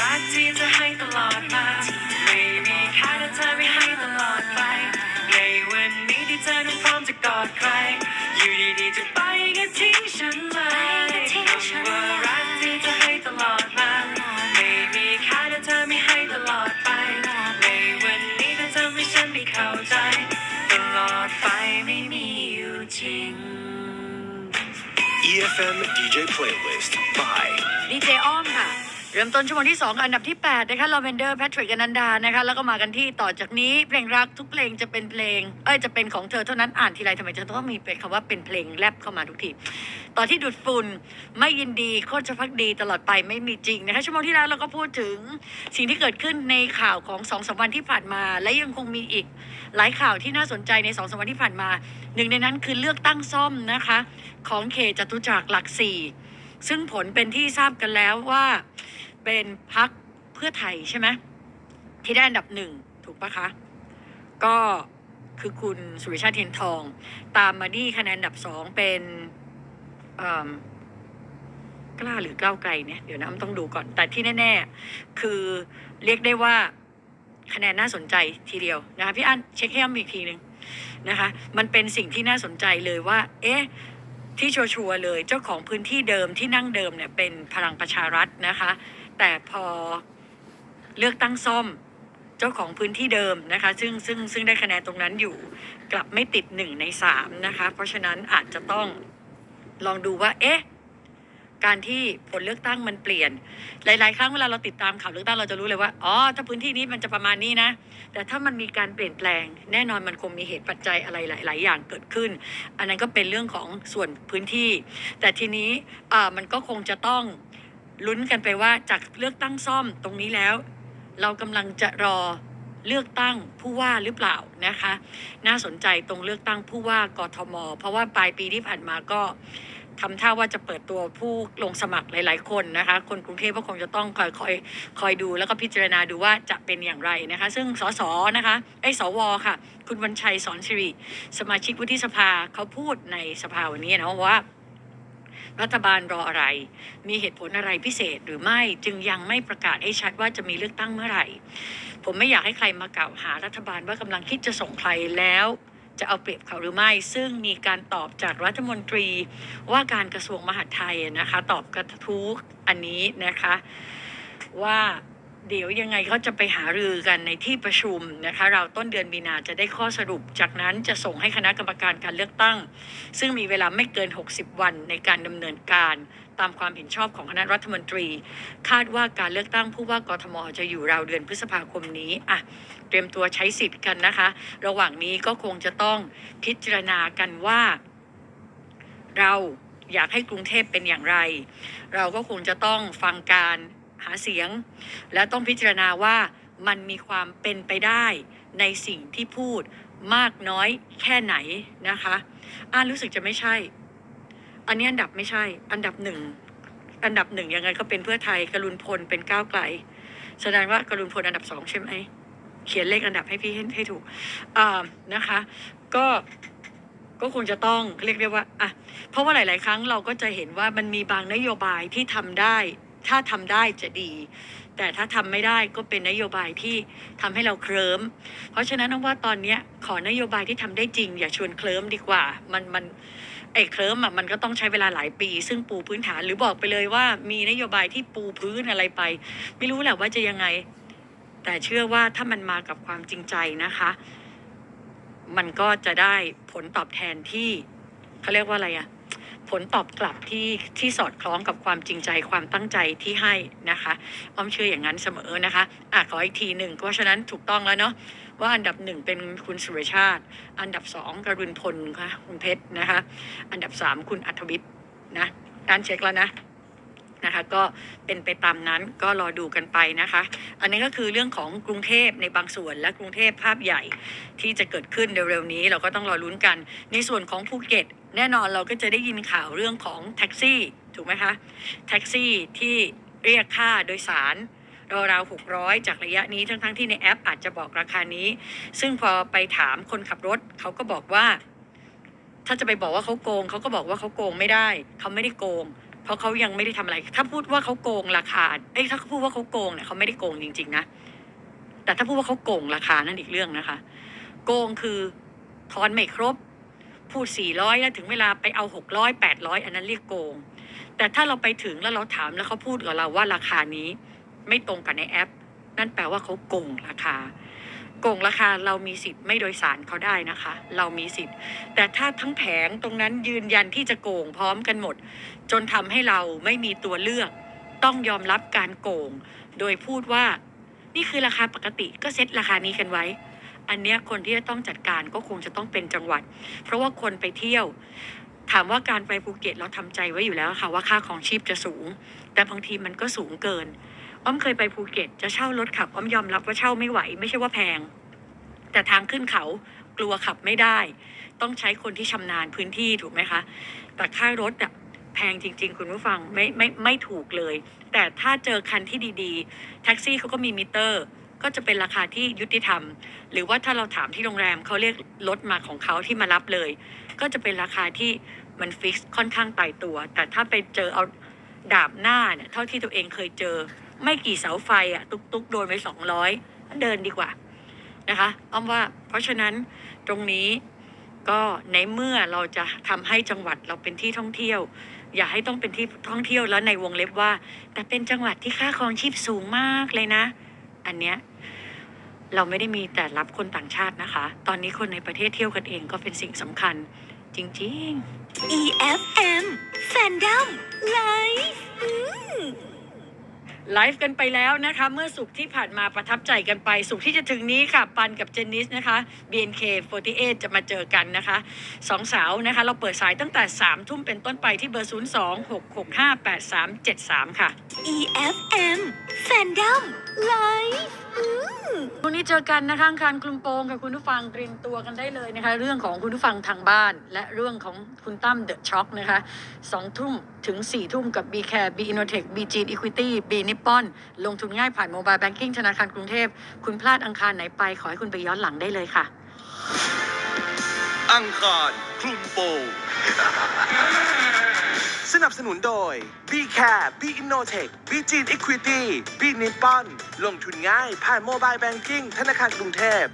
รักที่จะให้ตลอดมาไม่มีค่าถ้าเธอไม่ให้ตลอดไป ในวันนี้ที่เธอนั้นพร้อมจะกอดใคร อยู่ดีๆจะไปก็ทิ้งฉันเลยคำว่ารักที่จะให้ตลอดมาไม่มีค่าถ้าเธอไม่ให้ตลอดไป ในวันนี้ถ้าเธอไม่ฉันไม่เข้าใจ ตลอดไปไม่มีอยู่จริง EFM DJ Playlist by ดีเจอ้อมค่ะ เริ่มต้นชั่วโมงที่ 2 อันดับที่ 8 นะคะลาเวนเดอร์แพทริกอนันดานะคะ แล้วก็มากันที่ต่อจากนี้เพลงรักทุกเพลงจะเป็นเพลง เอ้ย จะเป็นของเธอเท่านั้นอ่านทีไรทำไมจะต้องมีเป็นคำว่าเป็นเพลงแรปเข้ามาทุกที ต่อที่ดูดฝุ่นไม่ยินดีโคตรจะพักดีตลอดไปไม่มีจริงนะคะชั่วโมงที่แล้วเราก็พูดถึงสิ่งที่เกิดขึ้นในข่าวของสองสวันที่ผ่านมา และยังคงมีอีกหลายข่าวที่น่าสนใจในสองสวันที่ผ่านมาหนึ่งในนั้นคือเลือกตั้งซ่อมนะคะ ของเขตจตุจักรหลักสี่ซึ่งผลเป็นที่ทราบกันแล้วว่า เป็นพักเพื่อไทยใช่ไหมที่ได้อันดับหนึ่งถูกปะคะ ก็คือคุณสุริชาติเทียนทอง ตามมาที่คะแนนอันดับสองเป็นกล้าหรือก้าวไกลเนี่ยเดี๋ยวนะต้องดูก่อน แต่ที่แน่ ๆ คือเรียกได้ว่าคะแนนน่าสนใจทีเดียวนะคะพี่อันเช็คให้ย้ำอีกทีหนึ่งนะคะ มันเป็นสิ่งที่น่าสนใจเลยว่า เอ๊ะที่ชัวร์ๆเลยเจ้าของพื้นที่เดิมที่นั่งเดิมเนี่ยเป็นพลังประชารัฐนะคะ แต่พอเลือกตั้งซ่อมเจ้าของพื้นที่เดิมนะคะ ซึ่งซึ่งซึ่งได้คะแนนตรงนั้นอยู่ กลับไม่ติดหนึ่งในสามนะคะ เพราะฉะนั้นอาจจะต้องลองดูว่า เอ๊ะ การที่ผลเลือกตั้งมันเปลี่ยน หลาย ๆ ครั้งเวลาเราติดตามข่าวเลือกตั้งเราจะรู้เลยว่า อ๋อ ถ้าพื้นที่นี้มันจะประมาณนี้นะ แต่ถ้ามันมีการเปลี่ยนแปลง แน่นอนมันคงมีเหตุปัจจัยอะไรหลาย ๆ อย่างเกิดขึ้น อันนั้นก็เป็นเรื่องของส่วนพื้นที่ แต่ทีนี้อ่ามันก็คงจะต้อง ลุ้นกันไปว่าจากเลือกตั้งซ่อมตรงนี้แล้ว เรากำลังจะรอเลือกตั้งผู้ว่าหรือเปล่านะคะ น่าสนใจตรงเลือกตั้งผู้ว่ากทม เพราะว่าปลายปีที่ผ่านมาก็ทำท่าว่าจะเปิดตัวผู้ลงสมัครหลาย ๆ คนนะคะ คนกรุงเทพก็คงจะต้องคอยคอยคอยดูแล้วก็พิจารณาดูว่าจะเป็นอย่างไรนะคะ ซึ่งสสนะคะไอ้สวค่ะ คุณวันชัยสอนสิริสมาชิกวุฒิสภาเขาพูดในสภาวันนี้นะว่า รัฐบาลรออะไร มีเหตุผลอะไรพิเศษหรือไม่จึงยังไม่ประกาศให้ชัดว่าจะมีเลือกตั้งเมื่อไหร่ ผมไม่อยากให้ใครมากล่าวหารัฐบาลว่ากำลังคิดจะส่งใครแล้วจะเอาเปรียบเขาหรือไม่ ซึ่งมีการตอบจากรัฐมนตรีว่าการกระทรวงมหาดไทยนะคะ ตอบกระทู้อันนี้นะคะว่า เดี๋ยวยังไงเขาจะไปหารือกันในที่ประชุมนะคะ เราต้นเดือนมีนาจะได้ข้อสรุป จากนั้นจะส่งให้คณะกรรมการการเลือกตั้ง ซึ่งมีเวลาไม่เกิน 60 วันในการดำเนินการ ตามความเห็นชอบของคณะรัฐมนตรี คาดว่าการเลือกตั้งผู้ว่ากทมจะอยู่ราวเดือนพฤษภาคมนี้อะเตรียมตัวใช้สิทธิ์กันนะคะ ระหว่างนี้ก็คงจะต้องพิจารณากันว่า เราอยากให้กรุงเทพเป็นอย่างไร เราก็คงจะต้องฟังการ หาเสียง และต้องพิจารณาว่ามันมีความเป็นไปได้ในสิ่งที่พูดมากน้อยแค่ไหนนะคะอ่านรู้สึกจะไม่ใช่ อันนี้อันดับไม่ใช่ อันดับหนึ่งอันดับหนึ่งยังไงก็เป็นเพื่อไทยกรุณพลเป็นก้าวไกลแสดงว่ากรุณพลอันดับสองใช่ไหมเขียนเลขอันดับให้พี่ให้ให้ถูกอ่านะคะ ก็ก็คงจะต้องเรียกได้ว่าอะเพราะว่าหลาย ๆ ครั้งเราก็จะเห็นว่ามันมีบางนโยบายที่ทำได้ ถ้าทำได้จะดี แต่ถ้าทำไม่ได้ก็เป็นนโยบายที่ทำให้เราเคลิ้ม เพราะฉะนั้นว่าตอนเนี้ขอนโยบายที่ทำได้จริง อย่าชวนเคลิ้มดีกว่า มันมันไอ้เคลิ้มอะมันก็ต้องใช้เวลาหลายปี ซึ่งปูพื้นฐานหรือบอกไปเลยว่ามีนโยบายที่ปูพื้นอะไรไป ไม่รู้แหละว่าจะยังไง แต่เชื่อว่าถ้ามันมากับความจริงใจนะคะ มันก็จะได้ผลตอบแทนที่เขาเรียกว่าอะไรอะ ผลตอบกลับที่ที่สอดคล้องกับความจริงใจความตั้งใจที่ให้นะคะอ้อมเชื่ออย่างนั้นเสมอนะคะอะขออีกทีหนึ่งเพราะฉะนั้นถูกต้องแล้วเนาะว่าอันดับหนึ่งเป็นคุณสุรชาติ อันดับสองกรุณพลค่ะคุณเพชรนะคะอันดับสามคุณอัธวิทย์นะการเช็คแล้วนะนะคะก็เป็นไปตามนั้นก็รอดูกันไปนะคะ อันนี้ก็คือเรื่องของกรุงเทพในบางส่วนและกรุงเทพภาพใหญ่ที่จะเกิดขึ้นเร็วๆนี้ เราก็ต้องรอลุ้นกัน ในส่วนของภูเก็ต แน่นอนเราก็จะได้ยินข่าวเรื่องของแท็กซี่ถูกไหมคะแท็กซี่ที่เรียกค่าโดยสารราวๆหกร้อยจากระยะนี้ทั้งๆที่ในแอปอาจจะบอกราคานี้ ซึ่งพอไปถามคนขับรถเขาก็บอกว่า ถ้าจะไปบอกว่าเขาโกงเขาก็บอกว่าเขาโกงไม่ได้เขาไม่ได้โกง เพราะเขายังไม่ได้ทำอะไร ถ้าพูดว่าเขาโกงราคาเอ้ยถ้าเขาพูดว่าเขาโกงเนี่ยเขาไม่ได้โกงจริง ๆ นะแต่ถ้าพูดว่าเขาโกงราคานั่นอีกเรื่องนะคะ โกงคือทอนไม่ครบ พูดสี่ร้อยแล้วถึงเวลาไปเอาหกร้อยแปดร้อยอันนั้นเรียกโกง แต่ถ้าเราไปถึงแล้วเราถามแล้วเขาพูดกับเราว่าราคานี้ไม่ตรงกับในแอป นั่นแปลว่าเขาโกงราคา โกงราคาเรามีสิทธิ์ไม่โดยสารเขาได้นะคะ เรามีสิทธิ์ แต่ถ้าทั้งแผงตรงนั้นยืนยันที่จะโกงพร้อมกันหมด จนทำให้เราไม่มีตัวเลือก ต้องยอมรับการโกง โดยพูดว่า นี่คือราคาปกติก็เซ็ตราคานี้กันไว้ อันเนี้ยคนที่จะต้องจัดการก็คงจะต้องเป็นจังหวัด เพราะว่าคนไปเที่ยว ถามว่าการไปภูเก็ตเราทำใจไว้อยู่แล้วค่ะว่าค่าของชีพจะสูง แต่บางทีมันก็สูงเกิน อ้อมเคยไปภูเก็ต จะเช่ารถขับอ้อมยอมรับว่าเช่าไม่ไหว ไม่ใช่ว่าแพง แต่ทางขึ้นเขากลัวขับไม่ได้ ต้องใช้คนที่ชำนาญพื้นที่ถูกไหมคะ แต่ค่ารถอะแพงจริง ๆ คุณผู้ฟังไม่ไม่ไม่ถูกเลย แต่ถ้าเจอคันที่ดีๆ แท็กซี่เขาก็มีมิเตอร์ ก็จะเป็นราคาที่ยุติธรรม หรือว่าถ้าเราถามที่โรงแรมเขาเรียกรถมาของเขาที่มารับเลย ก็จะเป็นราคาที่มันฟิกซ์ค่อนข้างตายตัว แต่ถ้าไปเจอเอาดาบหน้าเนี่ยเท่าที่ตัวเองเคยเจอ ไม่กี่เสาไฟอะตุกตุกๆโดนไปสองร้อยเดินดีกว่านะคะอ้อมว่าเพราะฉะนั้นตรงนี้ก็ในเมื่อเราจะทำให้จังหวัดเราเป็นที่ท่องเที่ยว อย่าให้ต้องเป็นที่ท่องเที่ยวแล้วในวงเล็บว่า แต่เป็นจังหวัดที่ค่าครองชีพสูงมากเลยนะ อันเนี้ยเราไม่ได้มีแต่รับคนต่างชาตินะคะ ตอนนี้คนในประเทศเที่ยวกันเองก็เป็นสิ่งสำคัญ จริง ๆ EFM Fandom Live ไลฟ์กันไปแล้วนะคะ เมื่อสุกร์ที่ผ่านมาประทับใจกันไป สุกร์ที่จะถึงนี้ค่ะ ปันกับเจนนิสนะคะ BNK48 จะมาเจอกันนะคะสองสาวนะคะ เราเปิดสายตั้งแต่ 3 ทุ่มเป็นต้นไปที่เบอร์ 026658373 ค่ะ EFM Fandom Live พรุ่งนี้เจอกันนะคะอังคารคลุมโปงกับคุณผู้ฟังเตรียมตัวกันได้เลยนะคะ เรื่องของคุณผู้ฟังทางบ้าน และเรื่องของคุณตั้มเดอะช็อคนะคะสองทุ่มถึง4ี่ทุ่มกับ b c a r e B Innotech B g Equity B Nippon ลงทุนง่ายผ่านโมบายแบงกิ้งธนาคารกรุงเทพ คุณพลาดอังคารไหนไป ขอให้คุณไปย้อนหลังได้เลยค่ะ อังคารคลุมโปง สนับสนุนโดย b c a r e B Innotech B g Equity B Nippon ลงทุนง่ายผ่านโมบายแบงกิ้งธนาคารกรุงเทพ